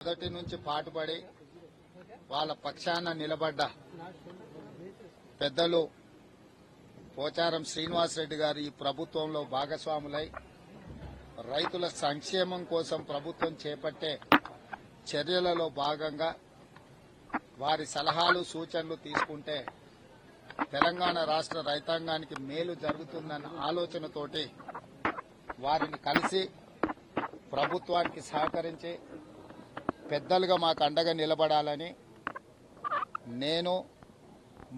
మొదటి నుంచి పాటుపడి వాళ్ళ పక్షాన నిలబడ్డ పెద్దలు పోచారం శ్రీనివాసరెడ్డి గారు ఈ ప్రభుత్వంలో భాగస్వాములై రైతుల సంక్షేమం కోసం ప్రభుత్వం చేపట్టే చర్యలలో భాగంగా వారి సలహాలు సూచనలు తీసుకుంటే తెలంగాణ రాష్ట్ర రైతాంగానికి మేలు జరుగుతుందన్న ఆలోచనతోటి వారిని కలిసి ప్రభుత్వానికి సహకరించి పెద్దలుగా మాకు అండగా నిలబడాలని నేను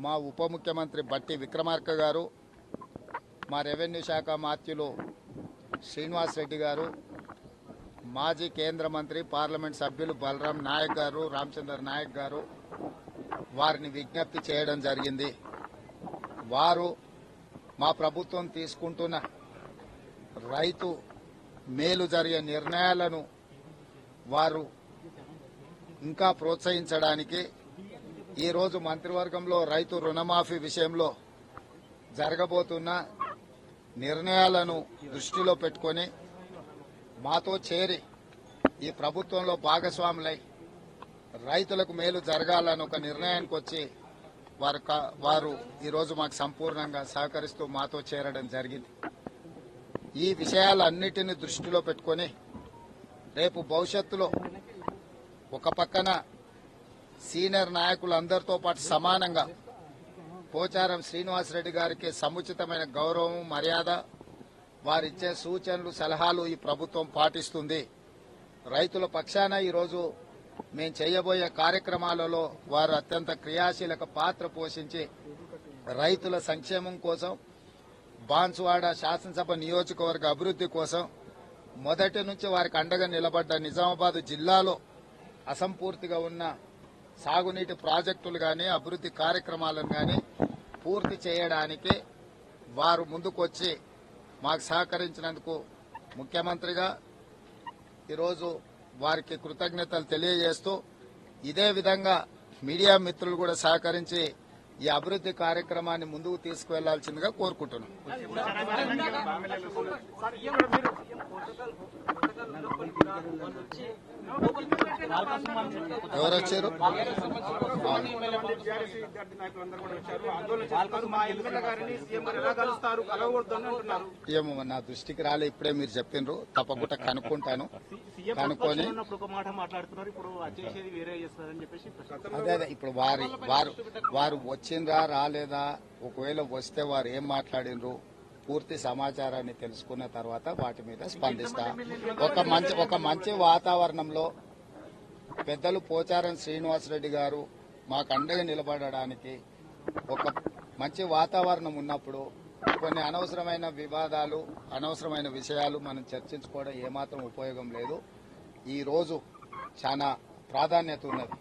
మా ఉప ముఖ్యమంత్రి బట్టి విక్రమార్క గారు మా రెవెన్యూ శాఖ మాత్యులు శ్రీనివాస్ రెడ్డి గారు మాజీ కేంద్ర మంత్రి పార్లమెంట్ సభ్యులు బలరాం నాయక్ గారు రామచందర్ నాయక్ గారు వారిని విజ్ఞప్తి చేయడం జరిగింది. వారు మా ప్రభుత్వం తీసుకుంటున్న రైతు మేలు జరిగే నిర్ణయాలను వారు ఇంకా ప్రోత్సహించడానికి ఈరోజు మంత్రివర్గంలో రైతు రుణమాఫీ విషయంలో జరగబోతున్న నిర్ణయాలను దృష్టిలో పెట్టుకొని మాతో చేరి ఈ ప్రభుత్వంలో భాగస్వాములై రైతులకు మేలు జరగాలని ఒక నిర్ణయానికి వచ్చి వారు వారు ఈరోజు మాకు సంపూర్ణంగా సహకరిస్తూ మాతో చేరడం జరిగింది. ఈ విషయాలన్నిటిని దృష్టిలో పెట్టుకొని రేపు భవిష్యత్తులో ఒక పక్కన సీనియర్ నాయకులందరితో పాటు సమానంగా పోచారం శ్రీనివాసరెడ్డి గారికి సముచితమైన గౌరవం మర్యాద వారిచ్చే సూచనలు సలహాలు ఈ ప్రభుత్వం పాటిస్తుంది. రైతుల పక్షాన ఈరోజు మేము చేయబోయే కార్యక్రమాలలో వారు అత్యంత క్రియాశీలక పాత్ర పోషించి రైతుల సంక్షేమం కోసం బాన్సువాడ శాసనసభ నియోజకవర్గ అభివృద్ధి కోసం మొదటి నుంచి వారికి అండగా నిలబడ్డ నిజామాబాద్ జిల్లాలో అసంపూర్తిగా ఉన్న సాగునీటి ప్రాజెక్టులు కానీ అభివృద్ధి కార్యక్రమాలను కానీ పూర్తి చేయడానికి వారు ముందుకొచ్చి మాకు సహకరించినందుకు ముఖ్యమంత్రిగా ఈరోజు వారికి కృతజ్ఞతలు తెలియజేస్తూ ఇదే విధంగా మీడియా మిత్రులు కూడా సహకరించి ఈ అభివృద్ధి కార్యక్రమాన్ని ముందుకు తీసుకువెళ్ళాల్సిందిగా కోరుకుంటున్నాం. ఎవరు వచ్చారు? టీఆర్ఎస్ విద్యార్థి నాయకులందరూ కూడా వచ్చారు ఆందోళన చేస్తున్నారు మా ఎమ్మెల్యే గారిని సీఎం గారు ఎలా కలుస్తారు కలవకూడదు అని అంటున్నారు ఏమో నా దృష్టికి రాలే ఇప్పుడే మీరు చెప్పిండ్రు. తప్పకుండా కనుక్కుంటాను. కనుక్కొని. అదే అదే ఇప్పుడు వారి వారు వారు వచ్చిందా రాలేదా? ఒకవేళ వస్తే వారు ఏం మాట్లాడినరు? పూర్తి సమాచారాన్ని తెలుసుకున్న తర్వాత వాటి మీద స్పందిస్తా. ఒక మంచి ఒక మంచి వాతావరణంలో పెద్దలు పోచారం శ్రీనివాసరెడ్డి గారు మాకు అండగా నిలబడడానికి ఒక మంచి వాతావరణం ఉన్నప్పుడు కొన్ని అనవసరమైన వివాదాలు అనవసరమైన విషయాలు మనం చర్చించుకోవడం ఏమాత్రం ఉపయోగం లేదు. ఈ రోజు చాలా ప్రాధాన్యత ఉన్నది.